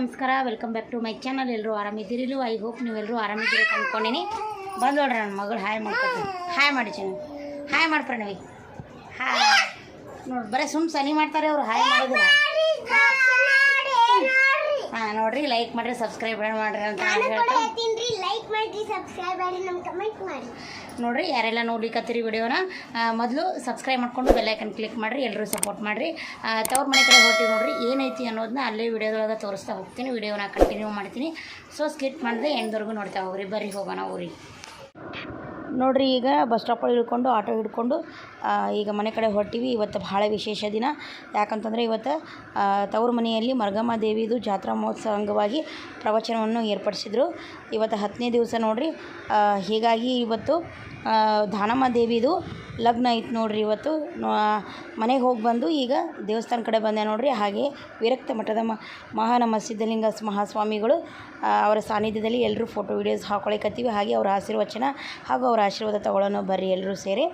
ನಮಸ್ಕಾರ welcome back to my channel ಎಲ್ಲರೂ ಆರಾಮಿದ್ದೀರಿಲು ಐ ಹೋಪ್ ನೀವೆಲ್ಲರೂ ಆರಾಮಿದ್ದೀರಿ ಅಂದ್ಕೊಂಡಿನಿ ಬಂದು ನೋಡ್ರಿ ನನ್ನ ಮಗಳು ಹಾಯ್ ಮಾಡ್ಕೊತೀನಿ. ಹಾಯ್ ಮಾಡಿ ಚೆನ್ನ ಹಾಯ್ ಮಾಡಿ ಪ್ರಣವಿ ಹಾಯ್ ನೋಡಿ, ಬರೀ ಸುಮ್ಮ ಸನಿ ಮಾಡ್ತಾರೆ ಅವರು. ಹಾಯ್ ಮಾಡೋದಿಲ್ಲ ಹಾಂ, ನೋಡಿರಿ ಲೈಕ್ ಮಾಡಿರಿ ಸಬ್ಸ್ಕ್ರೈಬ್ ಮಾಡಿರಿ ಅಂತ ನಾನ್ ನೋಡ್ರಿ, ಯಾರೆಲ್ಲ ನೋಡ್ಲಿಕ್ಕತ್ತೀರಿ ವಿಡಿಯೋನ ಮೊದಲು ಸಬ್ಸ್ಕ್ರೈಬ್ ಮಾಡ್ಕೊಂಡು ಬೆಲ್ಲೈಕನ್ ಕ್ಲಿಕ್ ಮಾಡಿರಿ ಎಲ್ಲರೂ ಸಪೋರ್ಟ್ ಮಾಡಿರಿ. ತವ್ರ ಮನೆ ಕಡೆ ಹೊರಟಿ ನೋಡಿರಿ, ಏನೈತಿ ಅನ್ನೋದನ್ನ ಅಲ್ಲೇ ವಿಡಿಯೋದೊಳಗೆ ತೋರಿಸ್ತಾ ಹೋಗ್ತೀನಿ, ವಿಡಿಯೋನ ಕಂಟಿನ್ಯೂ ಮಾಡ್ತೀನಿ. ಸೊ ಸ್ಕಿಪ್ ಮಾಡಿದೆ, ಎಂಡ್ವರೆಗೂ ನೋಡ್ತಾ ಹೋಗ್ರಿ, ಬರ್ರಿ ಹೋಗೋಣ ಊರಿಗೆ ನೋಡ್ರಿ, ಈಗ ಬಸ್ ಸ್ಟಾಪ್ ಒಳಗೆ ಇಳ್ಕೊಂಡು ಆಟೋ ಹಿಡ್ಕೊಂಡು ಈಗ ಮನೆ ಕಡೆ ಹೊರಟಿವಿ. ಇವತ್ತು ಭಾಳ ವಿಶೇಷ ದಿನ. ಯಾಕಂತಂದರೆ ಇವತ್ತು ತವರು ಮನೆಯಲ್ಲಿ ಮರ್ಗಮ್ಮ ದೇವಿದು ಜಾತ್ರಾ ಮಹೋತ್ಸವ ಅಂಗವಾಗಿ ಪ್ರವಚನವನ್ನು ಏರ್ಪಡಿಸಿದ್ರು. ಇವತ್ತು ಹತ್ತನೇ ದಿವಸ ನೋಡ್ರಿ ಹೀಗಾಗಿ ಇವತ್ತು ಆ, ದಾನಮ್ಮ ದೇವಿದು ಲಗ್ನ ಐತೆ ನೋಡ್ರಿ ಇವತ್ತು. ಮನೆಗೆ ಹೋಗಿ ಬಂದು ಈಗ ದೇವಸ್ಥಾನ ಕಡೆ ಬಂದೆ ನೋಡ್ರಿ. ಹಾಗೆ ವಿರಕ್ತ ಮಠದ ಮಹಾನಮ್ಮ ಸಿದ್ಧಲಿಂಗ ಮಹಾಸ್ವಾಮಿಗಳು ಅವರ ಸಾನ್ನಿಧ್ಯದಲ್ಲಿ ಎಲ್ಲರೂ ಫೋಟೋ ವೀಡಿಯೋಸ್ ಹಾಕೊಳಕತ್ತೀವಿ. ಹಾಗೆ ಅವರ ಆಶೀರ್ವಚನ ಹಾಗೂ ಅವರ ಆಶೀರ್ವಾದ ತಗೊಳ್ಳೋಣ ಬರ್ರಿ ಎಲ್ಲರೂ ಸೇರಿ.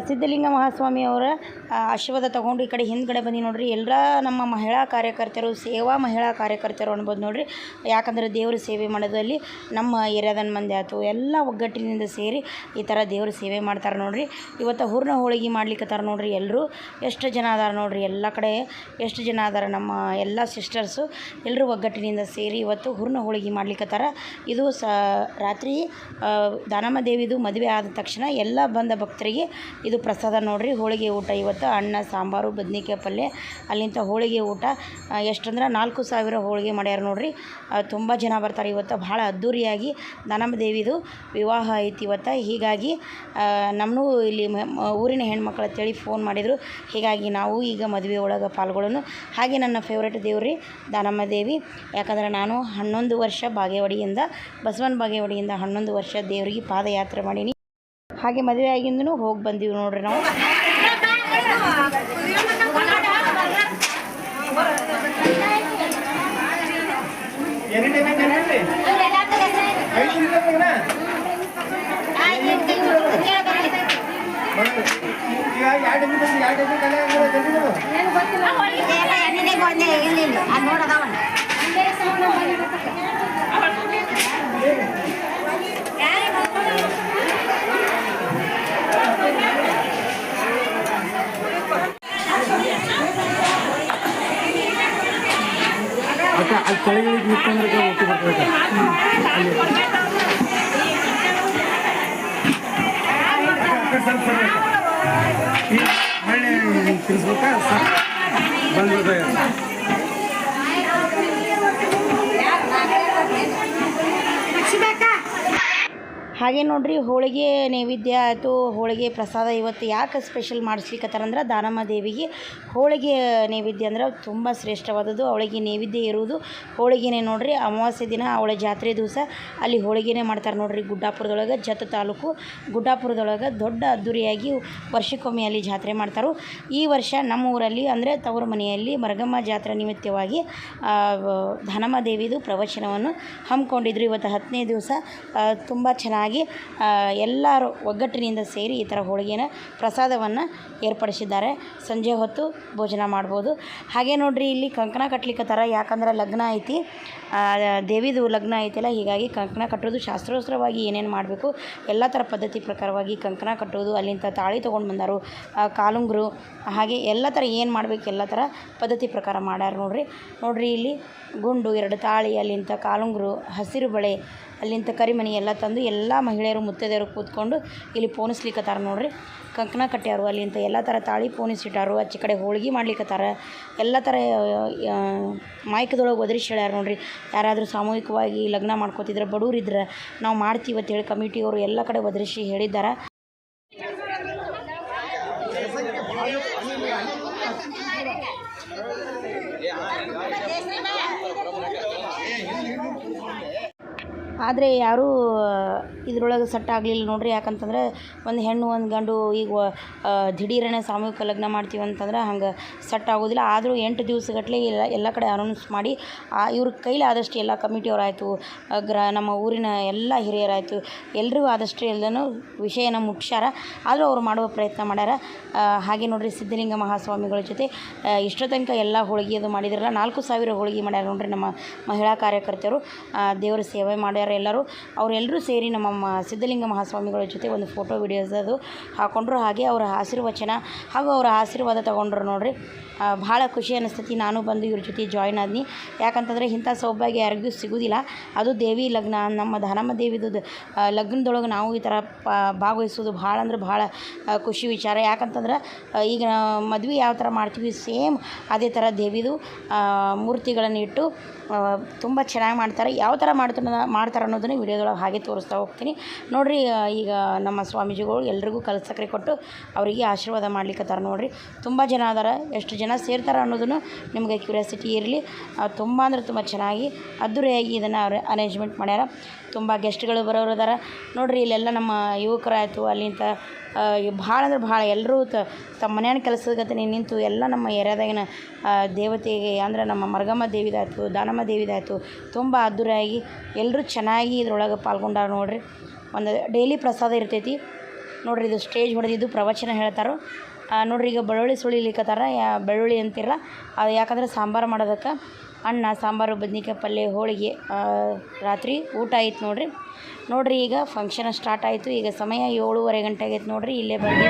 ಸಿದ್ಧಲಿಂಗ ಮಹಾಸ್ವಾಮಿ ಅವರ ಆ, ಆಶೀರ್ವಾದ ತಗೊಂಡು ಈ ಕಡೆ ಹಿಂದ್ಗಡೆ ಬಂದು ನೋಡ್ರಿ. ಎಲ್ಲ ನಮ್ಮ ಮಹಿಳಾ ಕಾರ್ಯಕರ್ತರು, ಸೇವಾ ಮಹಿಳಾ ಕಾರ್ಯಕರ್ತರು ಅನ್ಬೋದು ನೋಡ್ರಿ. ಯಾಕಂದ್ರೆ ದೇವ್ರ ಸೇವೆ ಮಾಡೋದಲ್ಲಿ ನಮ್ಮ ಏರಿಯಾದ ಮಂದಿ ಆಯ್ತು, ಎಲ್ಲ ಒಗ್ಗಟ್ಟಿನಿಂದ ಸೇರಿ ಈ ಥರ ದೇವ್ರ ಸೇವೆ ಮಾಡ್ತಾರೆ ನೋಡ್ರಿ. ಇವತ್ತು ಹೂರ್ಣ ಹೋಳಿಗೆ ಮಾಡ್ಲಿಕ್ಕತ್ತಾರ ನೋಡ್ರಿ ಎಲ್ಲರೂ ಎಷ್ಟು ಜನ ಅದಾರ ನೋಡ್ರಿ? ಎಲ್ಲ ಕಡೆ ಎಷ್ಟು ಜನ ಅದಾರ? ನಮ್ಮ ಎಲ್ಲ ಸಿಸ್ಟರ್ಸು ಎಲ್ಲರೂ ಒಗ್ಗಟ್ಟಿನಿಂದ ಸೇರಿ ಇವತ್ತು ಹೂರ್ಣ ಹೋಳಿಗೆ ಮಾಡ್ಲಿಕ್ಕತ್ತಾರ ಇದು ಸ, ರಾತ್ರಿ ದಾನಮ್ಮ ದೇವಿದು ಮದುವೆ ಆದ ತಕ್ಷಣ ಎಲ್ಲ ಬಂದ ಭಕ್ತರಿಗೆ ಇದು ಪ್ರಸಾದ ನೋಡ್ರಿ. ಹೋಳಿಗೆ ಊಟ ಇವತ್ತು. ಅನ್ನ, ಸಾಂಬಾರು, ಬದ್ನಿಕಾಯಿ ಪಲ್ಯ ಅಲ್ಲಿಂದ ಹೋಳಿಗೆ ಊಟ. ಎಷ್ಟಂದ್ರೆ ನಾಲ್ಕು ಸಾವಿರ ಹೋಳಿಗೆ ಮಾಡ್ಯಾರ ನೋಡ್ರಿ. ತುಂಬ ಜನ ಬರ್ತಾರೆ ಇವತ್ತು, ಭಾಳ ಅದ್ಧೂರಿಯಾಗಿ ದಾನಮ್ಮ ದೇವಿದು ವಿವಾಹ ಐತಿ ಇವತ್ತು. ಹೀಗಾಗಿ ನಮ್ಮನೂ ಇಲ್ಲಿ ಊರಿನ ಹೆಣ್ಮಕ್ಳು ಅಂತೇಳಿ ಫೋನ್ ಮಾಡಿದರು. ಹೀಗಾಗಿ ನಾವು ಈಗ ಮದುವೆ ಒಳಗೆ ಪಾಲ್ಗೊಳ್ಳೋನು. ಹಾಗೆ ನನ್ನ ಫೇವ್ರೇಟ್ ದೇವ್ರಿ ದಾನಮ್ಮ ದೇವಿ ಯಾಕಂದ್ರೆ ನಾನು ಹನ್ನೊಂದು ವರ್ಷ ಬಾಗೇವಾಡಿಯಿಂದ, ಬಸವನ ಬಾಗೇವಾಡಿಯಿಂದ ಹನ್ನೊಂದು ವರ್ಷ ದೇವರಿಗೆ ಪಾದಯಾತ್ರೆ ಮಾಡೀನಿ. ಹಾಗೆ ಮದುವೆ ಆಗಿಂದನೂ ಹೋಗಿ ಬಂದೀವಿ ನೋಡ್ರಿ ನಾವು. ಈಗ ಎರಡು ಎಮ್ಮೆ ಬಂದು ಎರಡು ಎಮ್ಮೆ ಕಲೆ ಆಗಿರೋ ಜಲ್ದಿಗಳು. ಅಕ್ಕ ಅಲ್ಲಿ ಕೆಳಗೆ ನಿಂತ್ಕೊಂಡ್ರೆ ಒಟ್ಟು ಬರ್ತದೆ ಅಲ್ಲಿ ಸ್ವಲ್ಪ ಸರಿ ಅಕ್ಕ. ಈ ಮಳೆ ತಿರ್ಸ್ಬೇಕಾ ಸಾಕು ಹಾಗೆ ನೋಡ್ರಿ, ಹೋಳಿಗೆ ನೈವೇದ್ಯ ಆಯಿತು. ಹೋಳಿಗೆ ಪ್ರಸಾದ ಇವತ್ತು ಯಾಕೆ ಸ್ಪೆಷಲ್ ಮಾಡಿಸ್ಲಿಕ್ಕತ್ತಾರಂದ್ರೆ ದಾನಮ್ಮ ದೇವಿಗೆ ಹೋಳಿಗೆ ನೈವೇದ್ಯ ಅಂದ್ರೆ ತುಂಬ ಶ್ರೇಷ್ಠವಾದದ್ದು. ಅವಳಿಗೆ ನೈವೇದ್ಯ ಇರುವುದು ಹೋಳಿಗೆನೇ ನೋಡ್ರಿ. ಅಮಾವಾಸ್ಯೆ ದಿನ ಅವಳ ಜಾತ್ರೆ ದಿವಸ ಅಲ್ಲಿ ಹೋಳಿಗೆನೇ ಮಾಡ್ತಾರೆ ನೋಡ್ರಿ ಗುಡ್ಡಾಪುರದೊಳಗೆ, ಜತ ತಾಲೂಕು ಗುಡ್ಡಾಪುರದೊಳಗೆ ದೊಡ್ಡ ಅದ್ದೂರಿಯಾಗಿ ವರ್ಷಕ್ಕೊಮ್ಮೆ ಅಲ್ಲಿ ಜಾತ್ರೆ ಮಾಡ್ತಾರೆ. ಈ ವರ್ಷ ನಮ್ಮ ಊರಲ್ಲಿ ಅಂದರೆ ತವರು ಮನೆಯಲ್ಲಿ ಮರಗಮ್ಮ ಜಾತ್ರೆ ನಿಮಿತ್ತವಾಗಿ ಧನಮ್ಮ ದೇವಿದು ಪ್ರವಚನವನ್ನು ಹಮ್ಮಿಕೊಂಡಿದ್ರು. ಇವತ್ತು ಹತ್ತನೇ ದಿವಸ ತುಂಬ ಚೆನ್ನಾಗಿ ಆ, ಎಲ್ಲರೂ ಒಗ್ಗಟ್ಟಿನಿಂದ ಸೇರಿ ಈ ಥರ ಹೋಳಿಗೆನ ಪ್ರಸಾದವನ್ನು ಏರ್ಪಡಿಸಿದ್ದಾರೆ. ಸಂಜೆ ಹೊತ್ತು ಭೋಜನ ಮಾಡ್ಬೋದು. ಹಾಗೆ ನೋಡ್ರಿ ಇಲ್ಲಿ ಕಂಕಣ ಕಟ್ಲಿಕ್ಕತ್ತಾರ ಯಾಕಂದ್ರೆ ಲಗ್ನ ಐತಿ. ದೇವಿದು ಲಗ್ನ ಐತಿಲ್ಲ ಹೀಗಾಗಿ ಕಂಕಣ ಕಟ್ಟೋದು ಶಾಸ್ತ್ರೋಸ್ತ್ರವಾಗಿ ಏನೇನು ಮಾಡಬೇಕು ಎಲ್ಲ ಥರ ಪದ್ಧತಿ ಪ್ರಕಾರವಾಗಿ ಕಂಕಣ ಕಟ್ಟೋದು ಅಲ್ಲಿಂದ ತಾಳಿ ತೊಗೊಂಡು ಬಂದರು ಕಾಲುಂಗ್ರು ಹಾಗೆ ಎಲ್ಲ ಥರ ಏನು ಮಾಡಬೇಕು ಎಲ್ಲ ಥರ ಪದ್ಧತಿ ಪ್ರಕಾರ ಮಾಡ್ಯಾರ ನೋಡ್ರಿ. ನೋಡ್ರಿ ಇಲ್ಲಿ ಗುಂಡು ಎರಡು ತಾಳಿ ಅಲ್ಲಿಂದ ಕಾಲುಂಗುರು ಹಸಿರು ಬಳೆ ಅಲ್ಲಿಂದ ಕರಿಮಣಿ ಎಲ್ಲ ತಂದು ಎಲ್ಲ ಮಹಿಳೆಯರು ಮುತ್ತೈದೆಯರು ಕೂತ್ಕೊಂಡು ಇಲ್ಲಿ ಪೋಣಿಸ್ಲಿಕ್ಕತ್ತಾರ ನೋಡ್ರಿ. ಕಂಕಣ ಕಟ್ಟ್ಯಾರು ಅಲ್ಲಿಂದ ಎಲ್ಲ ಥರ ತಾಳಿ ಪೋಣಿಸಿಟ್ಟಾರು ಆಚೆ ಕಡೆ ಹೋಳ್ಗೆ ಮಾಡ್ಲಿಕ್ಕತ್ತಾರ ಎಲ್ಲ ಥರ ಮಾಯಕದೊಳಗೆ ಒದರಿಸಿ ಹೇಳ್ಯಾರ ನೋಡ್ರಿ. ಯಾರಾದರೂ ಸಾಮೂಹಿಕವಾಗಿ ಲಗ್ನ ಮಾಡ್ಕೋತಿದ್ರೆ ಬಡವ್ರಿದ್ರೆ ನಾವು ಮಾಡ್ತೀವಿ ಅಂತೇಳಿ ಕಮಿಟಿಯವರು ಎಲ್ಲ ಕಡೆ ಒದರಿಸಿ ಹೇಳಿದ್ದಾರೆ. ಆದರೆ ಯಾರೂ ಇದ್ರೊಳಗೆ ಸೆಟ್ ಆಗಲಿಲ್ಲ ನೋಡಿರಿ. ಯಾಕಂತಂದ್ರೆ ಒಂದು ಹೆಣ್ಣು, ಒಂದು ಗಂಡು ಈಗ ದಿಢೀರನೆ ಸಾಮೂಹಿಕ ಲಗ್ನ ಮಾಡ್ತೀವಿ ಅಂತಂದ್ರೆ ಹಂಗೆ ಸೆಟ್ ಆಗೋದಿಲ್ಲ. ಆದರೂ ಎಂಟು ದಿವಸಗಟ್ಟಲೆ ಎಲ್ಲ ಎಲ್ಲ ಕಡೆ ಅನೌನ್ಸ್ ಮಾಡಿ, ಆ, ಇವ್ರ ಕೈಲಿ ಆದಷ್ಟು ಎಲ್ಲ ಕಮಿಟಿಯವರಾಯಿತು ಗ್ರ, ನಮ್ಮ ಊರಿನ ಎಲ್ಲ ಹಿರಿಯರಾಯಿತು ಎಲ್ಲರಿಗೂ ಆದಷ್ಟು ಎಲ್ಲನೂ ವಿಷಯನ ಮುಟ್ಸ್ಯಾರ. ಆದರೂ ಅವ್ರು ಮಾಡುವ ಪ್ರಯತ್ನ ಮಾಡ್ಯಾರ. ಹಾಗೆ ನೋಡ್ರಿ ಸಿದ್ಧಲಿಂಗ ಮಹಾಸ್ವಾಮಿಗಳ ಜೊತೆ ಇಷ್ಟು ತನಕ ಎಲ್ಲ ಹೋಳಿಗೆ ಅದು ಮಾಡಿದ್ರಲ್ಲ, ನಾಲ್ಕು ಸಾವಿರ ಹೋಳಿಗೆ ಮಾಡ್ಯಾರ ನೋಡ್ರಿ ನಮ್ಮ ಮಹಿಳಾ ಕಾರ್ಯಕರ್ತೆಯರು ದೇವರ ಸೇವೆ ಮಾಡ್ಯಾರ ಎಲ್ಲರೂ ಅವರೆಲ್ಲರೂ ಸೇರಿ ನಮ್ಮ ಸಿದ್ಧಲಿಂಗ ಮಹಾಸ್ವಾಮಿಗಳ ಜೊತೆ ಒಂದು ಫೋಟೋ ವಿಡಿಯೋಸ್ ಅದು ಹಾಕೊಂಡ್ರು. ಹಾಗೆ ಅವರ ಆಶೀರ್ವಚನ ಹಾಗೂ ಅವರ ಆಶೀರ್ವಾದ ತಗೊಂಡ್ರು ನೋಡಿರಿ. ಭಾಳ ಖುಷಿ ಅನಿಸ್ತೈತಿ. ನಾನು ಬಂದು ಇವ್ರ ಜೊತೆ ಜಾಯ್ನ್ ಆದ್ನಿ. ಯಾಕಂತಂದರೆ ಇಂಥ ಸೌಭಾಗ್ಯ ಯಾರಿಗೂ ಸಿಗೋದಿಲ್ಲ. ಅದು ದೇವಿ ಲಗ್ನ, ನಮ್ಮ ಧನಮ್ಮ ದೇವಿದು ಲಗ್ನದೊಳಗೆ ನಾವು ಈ ಥರ ಭಾಗವಹಿಸೋದು ಭಾಳ ಅಂದ್ರೆ ಭಾಳ ಖುಷಿ ವಿಚಾರ. ಯಾಕಂತಂದ್ರೆ ಈಗ ಮದುವೆ ಯಾವ ಥರ ಮಾಡ್ತೀವಿ, ಸೇಮ್ ಅದೇ ಥರ ದೇವಿದು ಮೂರ್ತಿಗಳನ್ನು ಇಟ್ಟು ತುಂಬ ಚೆನ್ನಾಗಿ ಮಾಡ್ತಾರೆ. ಯಾವ ಥರ ಮಾಡ್ತಾರೆ ಮಾಡ್ತಾರೆ ಅನ್ನೋದನ್ನು ವಿಡಿಯೋದೊಳಗೆ ಹಾಗೆ ತೋರಿಸ್ತಾ ಹೋಗ್ತೀನಿ. ನೋಡಿರಿ ಈಗ ನಮ್ಮ ಸ್ವಾಮೀಜಿಗಳು ಎಲ್ರಿಗೂ ಕಲ್ಸಕ್ರೆ ಕೊಟ್ಟು ಅವರಿಗೆ ಆಶೀರ್ವಾದ ಮಾಡ್ಲಿಕ್ಕತ್ತಾರ ನೋಡಿರಿ. ತುಂಬ ಜನ ಅದಾರ. ಎಷ್ಟು ಜನ ಸೇರ್ತಾರೆ ಅನ್ನೋದನ್ನು ನಿಮಗೆ ಕ್ಯೂರಿಯಾಸಿಟಿ ಇರಲಿ. ತುಂಬ ಅಂದ್ರೆ ತುಂಬ ಚೆನ್ನಾಗಿ ಅದ್ದೂರಿಯಾಗಿ ಇದನ್ನು ಅರೇಂಜ್ಮೆಂಟ್ ಮಾಡ್ಯಾರ. ತುಂಬ ಗೆಸ್ಟ್ಗಳು ಬರೋರು ಅದಾರ. ನೋಡಿರಿ, ಇಲ್ಲೆಲ್ಲ ನಮ್ಮ ಯುವಕರಾಯಿತು ಅಲ್ಲಿಂದ ಭಾಳ ಅಂದ್ರೆ ಭಾಳ ಎಲ್ಲರೂ ತ, ತಮ್ಮ ಮನೆಯ ಕೆಲಸದ ಗತಿನೇ ನಿಂತು ಎಲ್ಲ ನಮ್ಮ ಏರಿಯಾದಾಗಿನ ದೇವತೆಗೆ ಅಂದ್ರೆ ನಮ್ಮ ಮರ್ಗಮ್ಮ ದೇವಿದಾಯ್ತು, ದಾನಮ್ಮ ದೇವಿದಾಯ್ತು, ತುಂಬ ಅದ್ದೂರಿಯಾಗಿ ಎಲ್ಲರೂ ಚೆನ್ನಾಗಿ ಇದ್ರೊಳಗೆ ಪಾಲ್ಗೊಂಡಾರ ನೋಡ್ರಿ. ಒಂದು ಡೈಲಿ ಪ್ರಸಾದ ಇರ್ತೈತಿ. ನೋಡ್ರಿ ಇದು ಸ್ಟೇಜ್ ಹೊಡೆದಿದ್ದು ಪ್ರವಚನ ಹೇಳ್ತಾರೋ. ನೋಡ್ರಿ ಈಗ ಬೆಳ್ಳುಳ್ಳಿ ಸುಳಿಲಿಕ್ಕತ್ತಾರ ಯಾ, ಬೆಳ್ಳುಳ್ಳಿ ಅಂತಿರಲ್ಲ, ಅದು ಯಾಕಂದ್ರೆ ಸಾಂಬಾರು ಮಾಡೋದಕ್ಕೆ ಅನ್ನ, ಸಾಂಬಾರು, ಬದ್ನಿಕಾಯಿ ಪಲ್ಯ, ಹೋಳಿಗೆ ರಾತ್ರಿ ಊಟ ಆಯ್ತು ನೋಡ್ರಿ. ನೋಡ್ರಿ ಈಗ ಫಂಕ್ಷನ್ ಸ್ಟಾರ್ಟ್ ಆಯಿತು. ಈಗ ಸಮಯ ಏಳುವರೆ ಗಂಟೆ ಆಗೈತೆ ನೋಡ್ರಿ. ಇಲ್ಲೇ ಬಂದು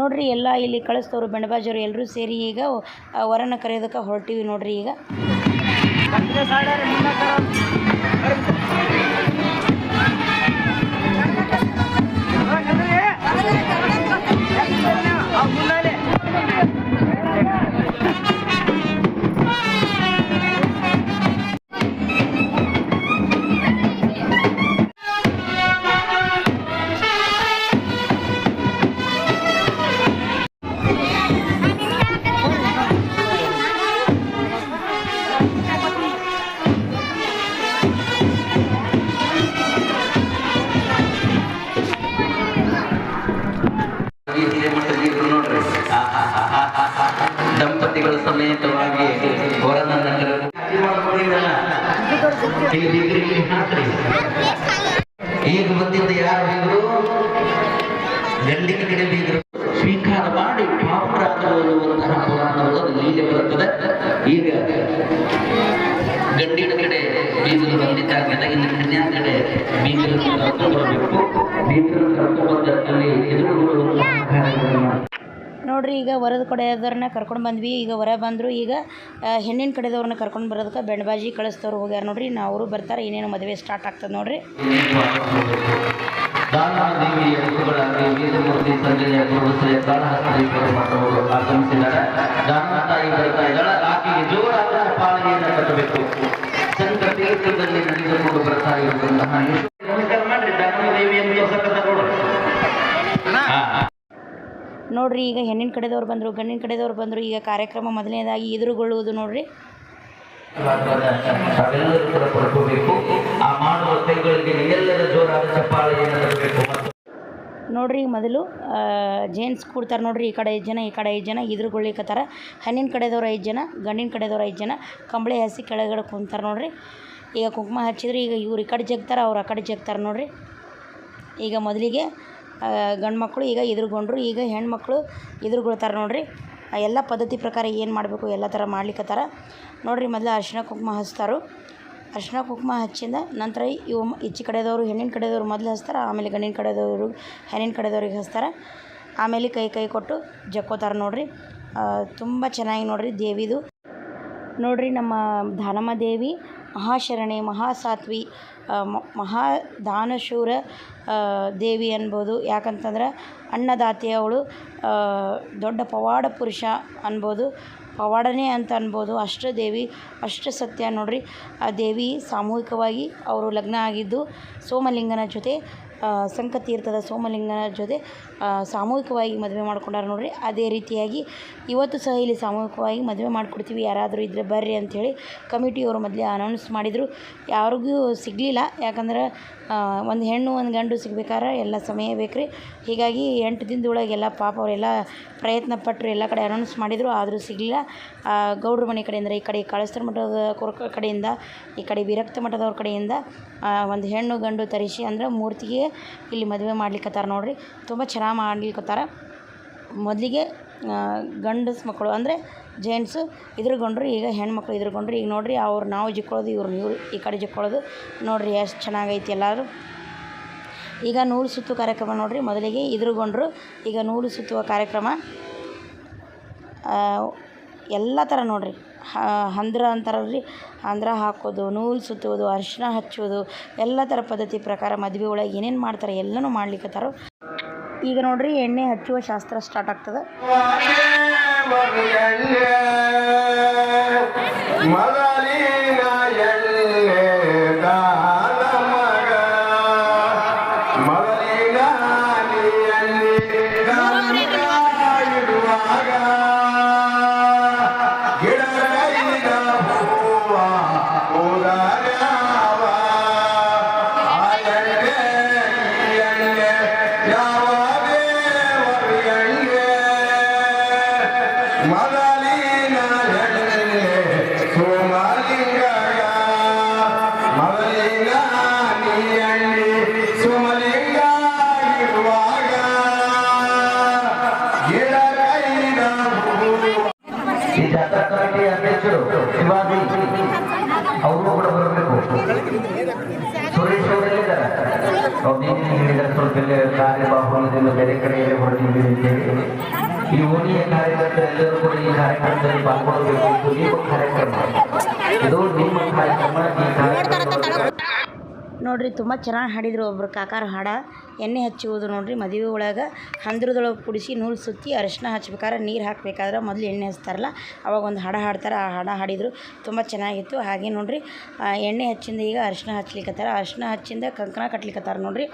ನೋಡ್ರಿ, ಎಲ್ಲ ಇಲ್ಲಿ ಕಳಿಸ್ತವ್ರು ಬೆಣಬಾಜರು ಎಲ್ಲರೂ ಸೇರಿ ಈಗ ವರನ ಕರೆಯೋದಕ್ಕೆ ಹೊರಟಿವಿ ನೋಡ್ರಿ ಈಗ. साढे ಹಿರೇಮಠದಲ್ಲಿ ಇದ್ರು ನೋಡ್ರಿ. ದಂಪತಿಗಳ ಸಮೇತವಾಗಿ ಬೀಗ್ರಿ ಈಗ ಬಂದಿದ್ದ ಯಾರು ಬೀಗರು ಗಂಡಿನ ಕಡೆ ಬೀಗರು ಸ್ವೀಕಾರ ಮಾಡಿ ಅನ್ನುವಂತಹ ಪುರಾಣದೊಳಗೆ ಲೀಲೆ ಬರುತ್ತದೆ. ಈಗ ಗಂಡಿನ ಕಡೆ ಬೀಗರು ಬಂದಿದ್ದಾಗ ಕನ್ಯಾ ಕಡೆ ಕರ್ಕೊಂಡು ಬರಬೇಕು ನೋಡ್ರಿ ಈಗ ಹೊರದ ಕಡೆಯವ್ರನ್ನ ಕರ್ಕೊಂಡು ಬಂದ್ವಿ. ಈಗ ಹೊರ ಬಂದರು ಈಗ ಹೆಣ್ಣಿನ ಕಡೆದವ್ರನ್ನ ಕರ್ಕೊಂಡು ಬರೋದಕ್ಕೆ ಬೆಂಡಬಾಜಿ ಕಳಿಸ್ತವ್ರು ಹೋಗ್ಯಾರ ನೋಡ್ರಿ. ನಾ ಅವರು ಬರ್ತಾರೆ ಇನ್ನೇನು ಮದುವೆ ಸ್ಟಾರ್ಟ್ ಆಗ್ತದೆ ನೋಡ್ರಿ. ಕಟ್ಟಬೇಕು. ಸಂಕಟ ತೀರ್ಥದಲ್ಲಿ ನಡೆದುಕೊಂಡು ಬರ್ತಾ ಇರುವಂತಹ ನಮಸ್ಕಾರ ಮಾಡ್ರಿ ದಾನದೇವಿಯನ್ನು ತೋರ್ಸಕತ್ತ ನೋಡ್ರಿ ಹಾ ನೋಡ್ರಿ, ಈಗ ಹೆಣ್ಣಿನ ಕಡೆದವ್ರು ಬಂದರು, ಗಂಡಿನ ಕಡೆದವ್ರು ಬಂದರು, ಈಗ ಕಾರ್ಯಕ್ರಮ ಮೊದಲನೇದಾಗಿ ಎದುರುಗೊಳ್ಳುವುದು ನೋಡ್ರಿ. ನೋಡ್ರಿ, ಮೊದಲು ಜೇನ್ಸ್ ಕೂಡ್ತಾರೆ ನೋಡ್ರಿ, ಈ ಕಡೆ ಐದು ಜನ, ಈ ಕಡೆ ಐದು ಜನ ಎದುರುಗೊಳ್ಳಿಕತ್ತಾರ. ಹಣ್ಣಿನ ಕಡೆದವ್ರು ಐದು ಜನ, ಗಂಡಿನ ಕಡೆದವ್ರು ಐದು ಜನ, ಕಂಬಳಿ ಹಸಿ ಕೆಳಗಡೆ ಕುಂತಾರೆ ನೋಡ್ರಿ. ಈಗ ಕುಂಕುಮ ಹಚ್ಚಿದ್ರೆ ಈಗ ಇವ್ರು ಈ ಕಡೆ ಜಗ್ತಾರೆ, ಅವ್ರು ಆ ಕಡೆ ಜಗ್ತಾರೆ ನೋಡ್ರಿ. ಈಗ ಮೊದಲಿಗೆ ಗಂಡು ಮಕ್ಕಳು ಈಗ ಎದುರುಗೊಂಡ್ರು, ಈಗ ಹೆಣ್ಮಕ್ಳು ಎದುರುಗೊಳ್ತಾರೆ ನೋಡಿರಿ. ಎಲ್ಲ ಪದ್ಧತಿ ಪ್ರಕಾರ ಏನು ಮಾಡಬೇಕು, ಎಲ್ಲ ಥರ ಮಾಡ್ಲಿಕ್ಕತ್ತಾರ ನೋಡಿರಿ ಮೊದಲು ಅರ್ಶಿನ ಕುಂಕುಮ ಹಚ್ತಾರೆ. ಅರ್ಶಿನ ಕುಂಕುಮ ಹಚ್ಚಿಂದ ನಂತರ ಇವು ಈಚೆ ಕಡೆದವರು, ಹೆಣ್ಣಿನ ಕಡೆದವ್ರು ಮೊದಲು ಹಚ್ತಾರೆ, ಆಮೇಲೆ ಗಂಡಿನ ಕಡೆದವರು, ಹೆಣ್ಣಿನ ಕಡೆದವ್ರಿಗೆ ಹಚ್ತಾರೆ. ಆಮೇಲೆ ಕೈ ಕೈ ಕೊಟ್ಟು ಜಕ್ಕೋತಾರೆ ನೋಡಿರಿ. ತುಂಬ ಚೆನ್ನಾಗಿ ನೋಡ್ರಿ ದೇವಿದು. ನೋಡ್ರಿ ನಮ್ಮ ಧಾನಮ್ಮ ದೇವಿ ಮಹಾಶರಣೆ, ಮಹಾಸಾತ್ವಿ ಮಹಾ ದಾನಶೂರ ದೇವಿ ಅನ್ಬೋದು. ಯಾಕಂತಂದ್ರೆ ಅನ್ನದಾತಿ ಅವಳು ದೊಡ್ಡ ಪವಾಡ ಪುರುಷ ಅನ್ಬೋದು. ಪವಾಡನೇ ಅಂತ ಅನ್ಬೋದು. ಅಷ್ಟ ದೇವಿ, ಅಷ್ಟ ಸತ್ಯ ನೋಡ್ರಿ. ಆ ದೇವಿ ಸಾಮೂಹಿಕವಾಗಿ ಅವರು ಲಗ್ನ ಆಗಿದ್ದು ಸೋಮಲಿಂಗನ ಜೊತೆ ಸಂಕತೀರ್ಥದ ಸೋಮಲಿಂಗನ ಜೊತೆ ಸಾಮೂಹಿಕವಾಗಿ ಮದುವೆ ಮಾಡ್ಕೊಂಡಾರ ನೋಡ್ರಿ. ಅದೇ ರೀತಿಯಾಗಿ ಇವತ್ತು ಸಹ ಇಲ್ಲಿ ಸಾಮೂಹಿಕವಾಗಿ ಮದುವೆ ಮಾಡಿಕೊಡ್ತೀವಿ. ಯಾರಾದರೂ ಇದ್ದರೆ ಬರ್ರಿ ಅಂಥೇಳಿ ಕಮಿಟಿಯವರು ಮೊದಲೇ ಅನೌನ್ಸ್ ಮಾಡಿದರು. ಯಾರಿಗೂ ಸಿಗಲಿಲ್ಲ. ಯಾಕಂದ್ರೆ ಒಂದು ಹೆಣ್ಣು, ಒಂದು ಗಂಡು ಸಿಗ್ಬೇಕಾದ್ರೆ ಎಲ್ಲ ಸಮಯ ಬೇಕು ರೀ ಹೀಗಾಗಿ ಎಂಟು ದಿನದೊಳಗೆ ಎಲ್ಲ ಪಾಪ ಅವರೆಲ್ಲ ಪ್ರಯತ್ನ ಪಟ್ಟರು ಎಲ್ಲ ಕಡೆ ಅನೌನ್ಸ್ ಮಾಡಿದರು. ಆದರೂ ಸಿಗಲಿಲ್ಲ. ಗೌಡ್ರ ಮನೆ ಕಡೆಯಿಂದ, ಈ ಕಡೆ ಕಳಸ್ತರ ಮಠದ ಕಡೆಯಿಂದ, ಈ ಕಡೆ ವಿರಕ್ತ ಮಠದವ್ರ ಕಡೆಯಿಂದ ಒಂದು ಹೆಣ್ಣು, ಗಂಡು ತರಿಸಿ ಅಂದ್ರೆ ಮೂರ್ತಿಗೆ ಇಲ್ಲಿ ಮದುವೆ ಮಾಡ್ಲಿಕ್ಕತ್ತಾರ ನೋಡ್ರಿ. ತುಂಬ ಚೆನ್ನಾಗಿ ಮಾಡ್ಲಿಕ್ಕತ್ತಾರ ಮೊದಲಿಗೆ ಗಂಡಸು ಮಕ್ಕಳು ಅಂದರೆ ಜೆಂಟ್ಸು ಇದ್ರಗೊಂಡ್ರು ಈಗ ಹೆಣ್ಮಕ್ಳು ಇದ್ರಗೊಂಡ್ರು ಈಗ ನೋಡ್ರಿ ಅವ್ರು ನಾವು ಜಿಕ್ಕೊಳ್ಳೋದು ಇವ್ರು ಇವ್ರು ಈ ಕಡೆ ಜಿಕ್ಕೊಳ್ಳೋದು ನೋಡ್ರಿ ಎಷ್ಟು ಚೆನ್ನಾಗೈತಿ ಎಲ್ಲರೂ. ಈಗ ನೂಲು ಸುತ್ತುವ ಕಾರ್ಯಕ್ರಮ ನೋಡ್ರಿ, ಮೊದಲಿಗೆ ಇದ್ರಗೊಂಡ್ರು ಈಗ ನೂಲು ಸುತ್ತುವ ಕಾರ್ಯಕ್ರಮ ಎಲ್ಲ ಥರ ನೋಡ್ರಿ. ಹಂದ್ರ ಅಂತಾರಲ್ರಿ. ಹಂದ್ರ ಹಾಕೋದು, ನೂಲು ಸುತ್ತುವುದು ಅರಿಶಿನ ಹಚ್ಚೋದು ಎಲ್ಲ ಥರ ಪದ್ಧತಿ ಪ್ರಕಾರ ಮದುವೆ ಒಳಗೆ ಏನೇನು ಮಾಡ್ತಾರೆ ಎಲ್ಲನೂ ಮಾಡ್ಲಿಕ್ಕತ್ತಾರೋ ಈಗ ನೋಡ್ರಿ ಎಣ್ಣೆ ಹಚ್ಚುವ ಶಾಸ್ತ್ರ ಸ್ಟಾರ್ಟ್ ಆಗ್ತದೆ. ಶಿವಾಜಿ ಅವರು ಕೂಡ ಬರಬೇಕು ಸುರೇಶ್ ಅವರೆಲ್ಲಿದ್ದಾರೆ ಹೇಳಿದ್ದಾರೆ ಸ್ವಲ್ಪ ಕಾರ್ಯಬಾಹುಲ್ಯದಿಂದ ಬೇರೆ ಕಡೆಯಲ್ಲಿ ಹೊರಟಿದ್ದೀವಿ ಈ ಓಣಿಯ ಕಾರ್ಯಕರ್ತರು ಎಲ್ಲರೂ ಕೂಡ ಈ ಕಾರ್ಯಕ್ರಮದಲ್ಲಿ ಪಾಲ್ಗೊಳ್ಳಬೇಕು ಇದು ನಿಮ್ಮ ಕಾರ್ಯಕ್ರಮ ಇದು ನಿಮ್ಮ ಕಾರ್ಯಕ್ರಮ ಈ ಕಾರ್ಯಕ್ರಮ ನೋಡ್ರಿ, ತುಂಬ ಚೆನ್ನಾಗಿ ಹಾಡಿದ್ರು ಒಬ್ರು ಕಾಕಾರ ಹಾಡ. ಎಣ್ಣೆ ಹಚ್ಚುವುದು ನೋಡ್ರಿ, ಮದುವೆ ಒಳಗೆ ಹಂದ್ರದೊಳಗೆ ಕುಡಿಸಿ ನೂಲು ಸುತ್ತಿ ಅರಿಶಿನ ಹಚ್ಬೇಕಾದ್ರೆ ನೀರು ಹಾಕ್ಬೇಕಾದ್ರೆ ಮೊದಲು ಎಣ್ಣೆ ಹಚ್ತಾರಲ್ಲ, ಅವಾಗ ಒಂದು ಹಾಡ ಹಾಡ್ತಾರೆ, ಆ ಹಾಡ ಹಾಡಿದರು. ತುಂಬ ಚೆನ್ನಾಗಿತ್ತು. ಹಾಗೆ ನೋಡ್ರಿ ಎಣ್ಣೆ ಹಚ್ಚಿಂದ ಈಗ ಅರಿಶಿನ ಹಚ್ಲಿಕ್ಕತ್ತಾರ ಅರಿಶಿನ ಹಚ್ಚಿಂದ ಕಂಕಣ ಕಟ್ಲಿಕ್ಕತ್ತಾರ ನೋಡ್ರಿ.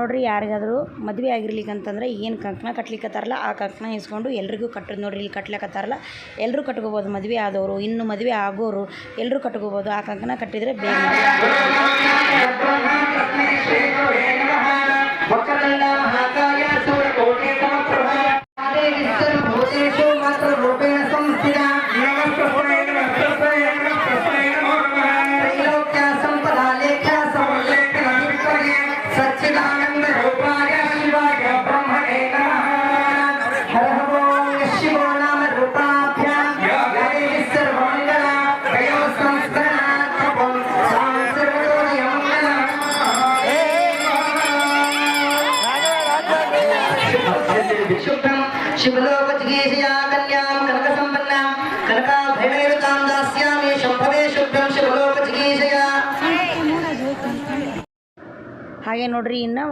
ನೋಡ್ರಿ ಯಾರಿಗಾದರೂ ಮದುವೆ ಆಗಿರ್ಲಿಕ್ಕಂತಂದ್ರೆ ಏನು ಕಂಕಣ ಕಟ್ಲಿಕ್ಕತ್ತಾರಲ್ಲ ಆ ಕಂಕಣ ಇಸ್ಕೊಂಡು ಎಲ್ರಿಗೂ ಕಟ್ಟೋದು ನೋಡ್ರಿ, ಇಲ್ಲಿ ಕಟ್ಲಿಕ್ಕತ್ತಾರಲ್ಲ ಎಲ್ಲರೂ ಕಟ್ಕೋಬೋದು ಮದುವೆ ಆದವರು, ಇನ್ನು ಮದುವೆ ಆಗೋರು ಎಲ್ಲರೂ ಕಟ್ಕೋಬೋದು. ಆ ಕಂಕಣ ಕಟ್ಟಿದರೆ ಬೇಗ ಮದುವೆ विशुद्धं शिवलोकचिकीर्षया कन्यां कनकसम्पन्नां कनकाभरणैरुतां दास्यामि शम्भवे शुद्धं शिवलोकचिकीर्षया ಹಾಗೆ ನೋಡ್ರಿ ಇನ್ನು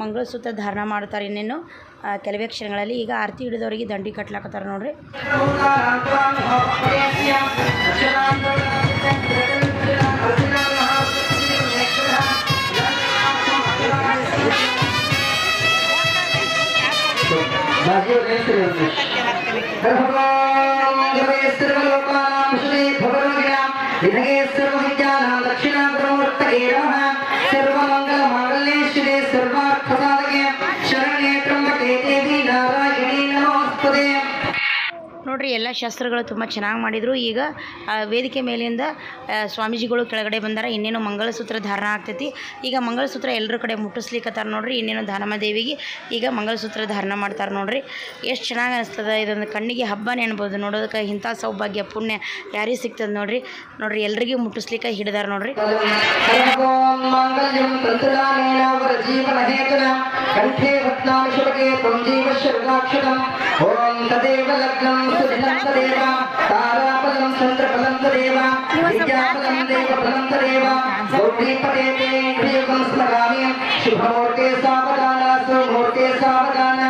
ಮಂಗಳಸೂತ್ರ ಧಾರಣ ಮಾಡ್ತಾರೆ ಇನ್ನೇನು ಆ, ಕೆಲವೇ ಕ್ಷಣಗಳಲ್ಲಿ ಈಗ ಆರತಿ ಹಿಡಿದವರಿಗೆ ದಂಡಿ ಕಟ್ಲಾಕತ್ತಾರ ನೋಡ್ರಿ భగవద్గీత ನೋಡ್ರಿ ಎಲ್ಲ ಶಾಸ್ತ್ರಗಳು ತುಂಬ ಚೆನ್ನಾಗಿ ಮಾಡಿದರು. ಈಗ ವೇದಿಕೆ ಮೇಲಿಂದ ಸ್ವಾಮೀಜಿಗಳು ಕೆಳಗಡೆ ಬಂದಾರ. ಇನ್ನೇನು ಮಂಗಳಸೂತ್ರ ಧಾರಣ ಆಗ್ತೈತಿ. ಈಗ ಮಂಗಳಸೂತ್ರ ಎಲ್ಲರ ಕಡೆ ಮುಟ್ಟಿಸ್ಲಿಕ್ಕತ್ತಾರ ನೋಡ್ರಿ. ಇನ್ನೇನು ದಾನಮ್ಮ ದೇವಿಗೆ ಈಗ ಮಂಗಳಸೂತ್ರ ಧಾರಣ ಮಾಡ್ತಾರೆ ನೋಡ್ರಿ. ಎಷ್ಟು ಚೆನ್ನಾಗಿ ಅನಿಸ್ತದ ಇದೊಂದು ಕಣ್ಣಿಗೆ ಹಬ್ಬನೇ ಅನ್ಬೋದು ನೋಡೋದಕ್ಕೆ. ಇಂಥ ಸೌಭಾಗ್ಯ, ಪುಣ್ಯ ಯಾರಿಗೆ ಸಿಗ್ತದೆ ನೋಡ್ರಿ. ನೋಡ್ರಿ, ಎಲ್ರಿಗೂ ಮುಟ್ಟಿಸ್ಲಿಕ್ಕೆ ಹಿಡಿದಾರ ನೋಡ್ರಿ. ಕಂಠೇ ರತ್ನಾನಿ ಶುಭಕೆ ತ್ವಂ ಜೀವ ಶರ್ವಾಕ್ಷತಂ ಓಂ ತದೇವ ಲಗ್ನಂ శ్రీలంతదేవ తారాపదం చంద్రపదంతదేవ విద్యాపదం దేవపదంతదేవ గౌరీపదేతే ఇంద్రియకం స్మరామి శుభమూర్తే సావధాన సుమూర్తే సావధాన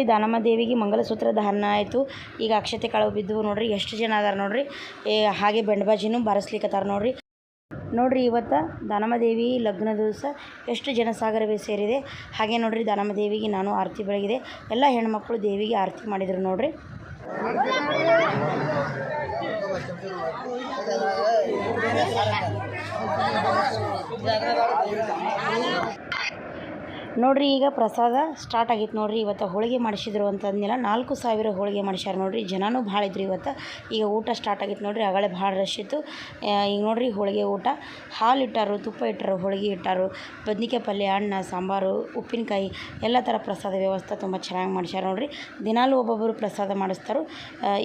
ನೋಡ್ರಿ, ದಾನಮ್ಮ ದೇವಿಗೆ ಮಂಗಲಸೂತ್ರ ಧಾರಣ ಆಯಿತು. ಈಗ ಅಕ್ಷತೆ ಕಳವು ಬಿದ್ದವು ನೋಡ್ರಿ, ಎಷ್ಟು ಜನ ಅದಾರ ನೋಡ್ರಿ. ಹಾಗೆ ಬೆಂಡ್ಬಾಜಿನೂ ಬಾರಿಸ್ಲಿಕ್ಕತ್ತಾರ ನೋಡ್ರಿ. ನೋಡ್ರಿ, ಇವತ್ತು ದಾನಮ್ಮ ದೇವಿ ಲಗ್ನ ದಿವಸ ಎಷ್ಟು ಜನಸಾಗರವೇ ಸೇರಿದೆ. ಹಾಗೆ ನೋಡ್ರಿ, ದಾನಮ್ಮ ದೇವಿಗೆ ನಾನು ಆರತಿ ಬೆಳಗಿದೆ. ಎಲ್ಲ ಹೆಣ್ಮಕ್ಳು ದೇವಿಗೆ ಆರತಿ ಮಾಡಿದರು ನೋಡ್ರಿ. ನೋಡ್ರಿ, ಈಗ ಪ್ರಸಾದ ಸ್ಟಾರ್ಟ್ ಆಗಿತ್ತು ನೋಡ್ರಿ. ಇವತ್ತು ಹೋಳಿಗೆ ಮಾಡಿಸಿದ್ರು ಅಂತಂದಿಲ್ಲ ನಾಲ್ಕು ಸಾವಿರ ಹೋಳಿಗೆ ಮಾಡಿಸ್ಯಾರ ನೋಡ್ರಿ. ಜನನೂ ಭಾಳ ಇದ್ರು ಇವತ್ತು. ಈಗ ಊಟ ಸ್ಟಾರ್ಟ್ ಆಗಿತ್ತು ನೋಡ್ರಿ. ಆಗಳೇ ಭಾಳ ರಶ್ ಇತ್ತು. ಈಗ ನೋಡ್ರಿ ಹೋಳಿಗೆ ಊಟ. ಹಾಲು ಇಟ್ಟಾರು, ತುಪ್ಪ ಇಟ್ಟರು, ಹೋಳಿಗೆ ಇಟ್ಟಾರು, ಬದ್ನಿಕಾಯಿ ಪಲ್ಯ, ಅನ್ನ, ಸಾಂಬಾರು, ಉಪ್ಪಿನಕಾಯಿ, ಎಲ್ಲ ಥರ ಪ್ರಸಾದ ವ್ಯವಸ್ಥೆ ತುಂಬ ಚೆನ್ನಾಗಿ ಮಾಡಿಸ್ಯಾರ ನೋಡ್ರಿ. ದಿನಾಲು ಒಬ್ಬೊಬ್ಬರು ಪ್ರಸಾದ ಮಾಡಿಸ್ತಾರೆ.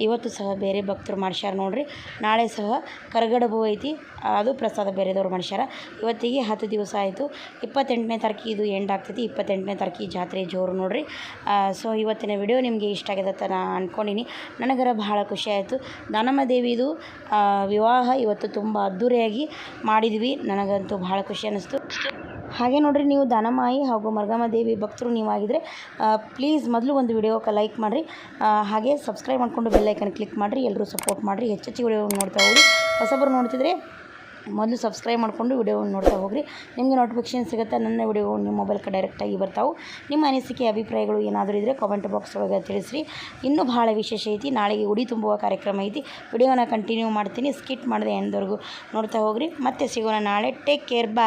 ಇವತ್ತು ಸಹ ಬೇರೆ ಭಕ್ತರು ಮಾಡಿಸ್ಯಾರ ನೋಡ್ರಿ. ನಾಳೆ ಸಹ ಕರಗಡಬು ಐತಿ. ಅದು ಪ್ರಸಾದ ಬೇರೆದವ್ರು ಮಾಡಿಸ್ಯಾರ. ಇವತ್ತಿಗೆ ಹತ್ತು ದಿವಸ ಆಯಿತು. ಇಪ್ಪತ್ತೆಂಟನೇ ತಾರೀಕಿಗೆ ಇದು ಎಂಡ್ ಆಗ್ತೈತಿ. ಇಪ್ಪತ್ತೆಂಟನೇ ತಾರೀಕಿಗೆ ಜಾತ್ರೆ ಜೋರು ನೋಡ್ರಿ. ಸೊ ಇವತ್ತಿನ ವಿಡಿಯೋ ನಿಮಗೆ ಇಷ್ಟ ಆಗಿದೆ ಅಂತ ನಾನು ಅಂದ್ಕೊಂಡಿನಿ ನನಗರ ಬಹಳ ಖುಷಿ ಆಯಿತು. ದಾನಮ್ಮ ದೇವಿದು ವಿವಾಹ ಇವತ್ತು ತುಂಬ ಅದ್ಧೂರಿಯಾಗಿ ಮಾಡಿದ್ವಿ. ನನಗಂತೂ ಬಹಳ ಖುಷಿ ಅನ್ನಿಸ್ತು. ಹಾಗೆ ನೋಡ್ರಿ, ನೀವು ದಾನಮಾಯಿ ಹಾಗೂ ಮರ್ಗಮ್ಮ ದೇವಿ ಭಕ್ತರು ನೀವಾಗಿದ್ದರೆ ಪ್ಲೀಸ್ ಮೊದಲು ಒಂದು ವಿಡಿಯೋಕ್ಕೆ ಲೈಕ್ ಮಾಡಿರಿ. ಹಾಗೆ ಸಬ್ಸ್ಕ್ರೈಬ್ ಮಾಡಿಕೊಂಡು ಬೆಲ್ಲೈಕನ್ ಕ್ಲಿಕ್ ಮಾಡಿರಿ. ಎಲ್ಲರೂ ಸಪೋರ್ಟ್ ಮಾಡಿರಿ. ಹೆಚ್ಚೆಚ್ಚು ವಿಡಿಯೋ ನೋಡ್ತಾ ಹೋಗಿ ಹೊಸಬರು ನೋಡ್ತಿದ್ರೆ ಮೊದಲು ಸಬ್ಸ್ಕ್ರೈಬ್ ಮಾಡಿಕೊಂಡು ವಿಡಿಯೋವನ್ನು ನೋಡ್ತಾ ಹೋಗ್ರಿ. ನಿಮಗೆ ನೋಟಿಫಿಕೇಶನ್ ಸಿಗುತ್ತೆ, ನನ್ನ ವಿಡಿಯೋ ನಿಮ್ಮ ಮೊಬೈಲ್ಗೆ ಡೈರೆಕ್ಟಾಗಿ ಬರ್ತಾವೆ. ನಿಮ್ಮ ಅನಿಸಿಕೆ, ಅಭಿಪ್ರಾಯಗಳು ಏನಾದರೂ ಇದ್ದರೆ ಕಾಮೆಂಟ್ ಬಾಕ್ಸ್ ಒಳಗೆ ತಿಳಿಸ್ರಿ. ಇನ್ನೂ ಭಾಳ ವಿಶೇಷ ಐತಿ, ನಾಳೆಗೆ ಉಡಿ ತುಂಬುವ ಕಾರ್ಯಕ್ರಮ ಐತಿ. ವಿಡಿಯೋನ ಕಂಟಿನ್ಯೂ ಮಾಡ್ತೀನಿ ಸ್ಕಿಟ್ ಮಾಡಿದೆ ಎಂದವರೆಗೂ ನೋಡ್ತಾ ಹೋಗ್ರಿ. ಮತ್ತೆ ಸಿಗೋಣ ನಾಳೆ. Take care bye